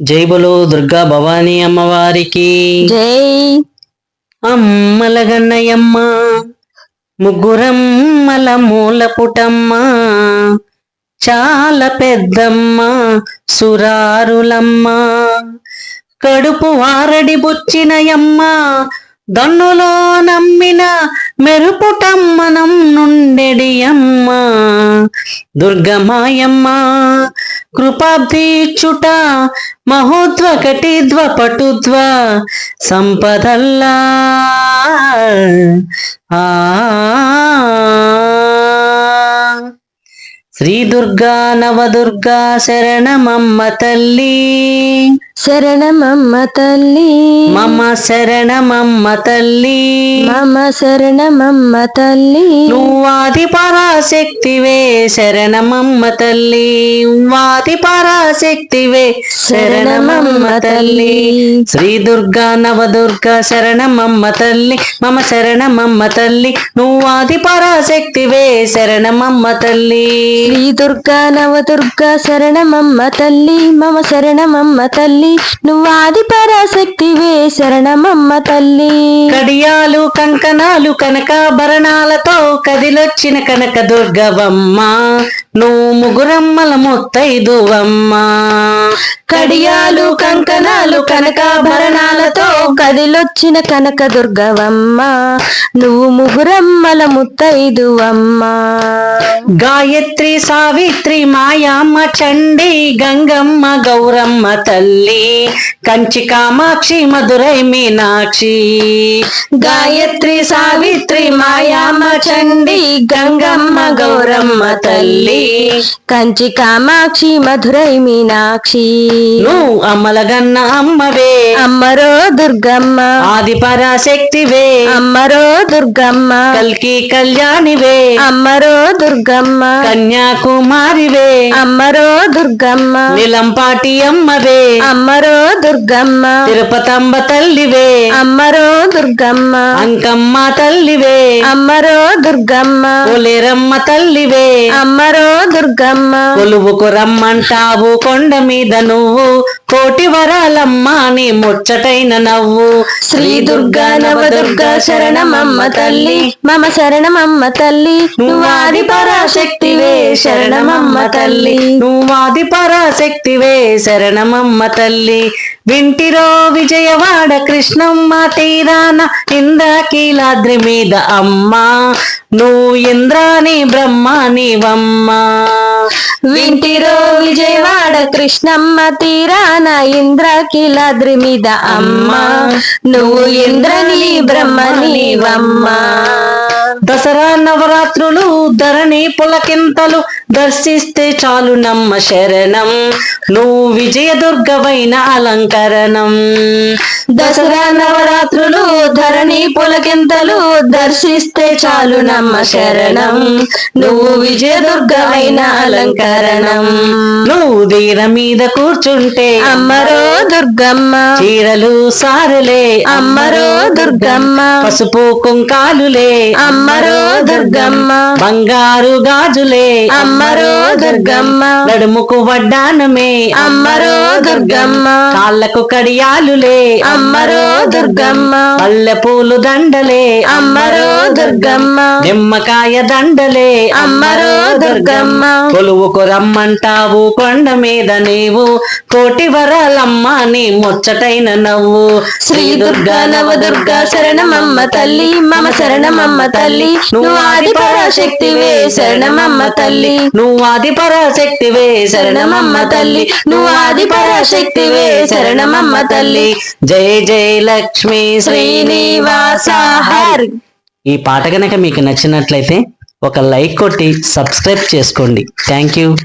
జై బలో దుర్గా భవానీ అమ్మవారికి. జై. అమ్మలగన్నయమ్మ ముగ్గురమ్మల మూల పుటమ్మ చాలా పెద్దమ్మ సురారులమ్మ కడుపు వారడి బుచ్చినయమ్మ దన్నులో నమ్మిన మెరుపుటమ్మనం నుండెడి అమ్మ దుర్గమాయమ్మ కృపాబ్దీచ్యుట మహోద్వ కటిద్వ పటుద్వ సంపదల్లా శ్రీ దుర్గా నవదుర్గా శరణమమ్మ తల్లి. శరణమమ్మ తల్లి మమ శరణమమ్మ తల్లి మమ శరణమమ్మ తల్లి నువ్వాది పరాశక్తివే శరణమమ్మ తల్లి నువ్వాది పరాశక్తివే శరణమమ్మ తల్లి శ్రీ దుర్గా నవదుర్గా శరణమమ్మ తల్లి మమ శరణమమ్మ తల్లి నువ్వాది పరాశక్తివే శరణమమ్మ తల్లి శ్రీ దుర్గా నవదుర్గా శరణమమ్మ తల్లి మమ శరణమమ్మ తల్లి నువ్వు ఆది పరాశక్తివే శరణమమ్మ తల్లి. కడియాలు కంకణాలు కనకాభరణాలతో కదిలొచ్చిన కనక దుర్గవమ్మ. నువ్వు ముగురమ్మల ముత్తైదువమ్మ. కడియాలు కంకణాలు కనకాభరణాలతో కదిలొచ్చిన కనక దుర్గవమ్మ. నువ్వు ముగురమ్మల ముత్తైదువమ్మ. గాయత్రి సావిత్రి మాయామ్మ చండి గంగమ్మ గౌరమ్మ తల్లి. కంచి కామాక్షి మధురై మీనాక్షి. గాయత్రి సావిత్రి మాయామ్మ చండి గంగమ్మ గౌరమ్మ తల్లి. కంచి కామాక్షి మధురై మీనాక్షి. నువ్వు అమ్మలగన్న అమ్మవే. అమ్మరో దుర్గమ్మ. ఆది పరాశక్తివే అమ్మరో దుర్గమ్మ. కల్కి కళ్యాణివే. అమ్మరో దుర్గమ్మ. కన్యాకుమారివే. అమ్మరో దుర్గమ్మ. నిలంపాటి అమ్మవే. అమ్మరో దుర్గమ్మ. తిరుపతంబ తల్లివే. అమ్మరో దుర్గమ్మ. అంకమ్మ తల్లివే. అమ్మరో దుర్గమ్మ. కొలేరమ్మ తల్లివే. అమ్మరో దుర్గమ్మ. కొలువుకు రమ్మంటావు కొండ మీద నువ్వు కోటి వరాలమ్మ నీ ముచ్చటైన నవ్వు. శ్రీ దుర్గా నవదుర్గా శరణమమ్మ తల్లి. మమ శరణమమ్మ తల్లి. నువ్వాది పరాశక్తివే శరణమమ్మ తల్లి. నువ్వాది పరాశక్తివే శరణమమ్మ తల్లి. తల్లి. వింటిరో విజయవాడ కృష్ణమ్మ తీరాన ఇంద్రకీలాద్రి మీద అమ్మ. నువ్వు ఇంద్రాని బ్రహ్మానివమ్మ వింటిరో విజయవాడ కృష్ణమ్మ తీరాన ఇంద్రకీలాద్రి మీద అమ్మ. నువ్వు ఇంద్రని బ్రహ్మనివమ్మ దసరా నవరాత్రులు ధరణి పులకింతలు దర్శిస్తే చాలు నమ్మ శరణం. నువ్వు విజయదుర్గవైన అలంకరణం. దసరా నవరాత్రులు ధరణి పులకింతలు దర్శిస్తే చాలు నమ్మ శరణం. నువ్వు విజయదుర్గమైన అలంకరణం. నువ్వు దీర మీద కూర్చుంటే అమ్మరో దుర్గమ్మ. చీరలు సారులే. అమ్మరో దుర్గమ్మ. పసుపు కుంకాలులే. అమ్మరో దుర్గమ్మ. బంగారు గాజులే అమ్మరో దుర్గమ్మ. నడుముకు వడ్డానమే అమ్మరో దుర్గమ్మ. కాళ్ళకు కడియాలులే అమ్మరో దుర్గమ్మ. పల్లె పూలు దండలే అమ్మరో దుర్గమ్మ. నిమ్మకాయ దండలే అమ్మరో దుర్గమ్మ. కొలువుకు రమ్మంటావు కొండ మీద నీవు. కోటి వరాలమ్మ నీ ముచ్చటైన నవ్వు. శ్రీ దుర్గా నవదుర్గా శరణమమ్మ తల్లి మమ శరణమమ్మ తల్లి. నువ్వు ఆది పరాశక్తివే శరణమమ్మ తల్లి. నువ్వు ఆది పరాశక్తివే శరణమమ్మ తల్లి. నువ్వు ఆది పరాశక్తివే శరణమమ్మ తల్లి. జయ జయ లక్ష్మి శ్రీనివాస ఈ పాట కనుక మీకు నచ్చినట్లయితే ఒక లైక్ కొట్టి సబ్స్క్రైబ్ చేసుకోండి. Thank you.